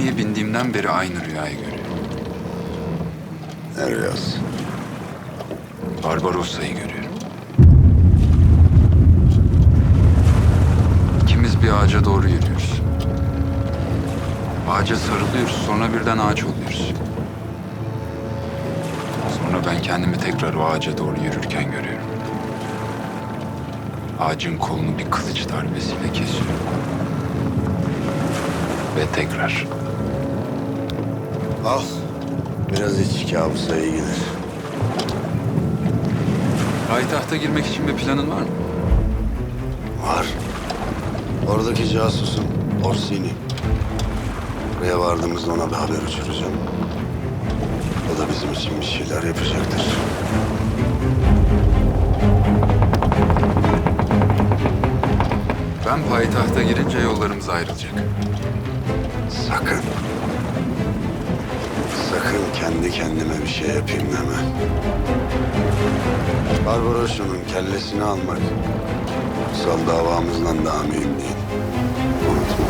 gemiye bindiğimden beri aynı rüyayı görüyorum. Ne rüyası? Barbarossa'yı görüyorum. İkimiz bir ağaca doğru yürüyoruz. Ağaca sarılıyoruz, sonra birden ağaç oluyoruz. Sonra ben kendimi tekrar o ağaca doğru yürürken görüyorum. Ağacın kolunu bir kılıç darbesiyle kesiyorum. Tekrar. Al. Biraz iç kabusa iyi gelir. Payitahta girmek için bir planın var mı? Var. Oradaki casusun Orsini. Buraya vardığımızda ona bir haber uçuracağım. O da bizim için bir şeyler yapacaktır. Ben payitahta girince yollarımız ayrılacak. Sakın. Sakın kendi kendime bir şey yapayım deme. Barbarosa'nın kellesini almak kutsal davamızdan daha mühim değil.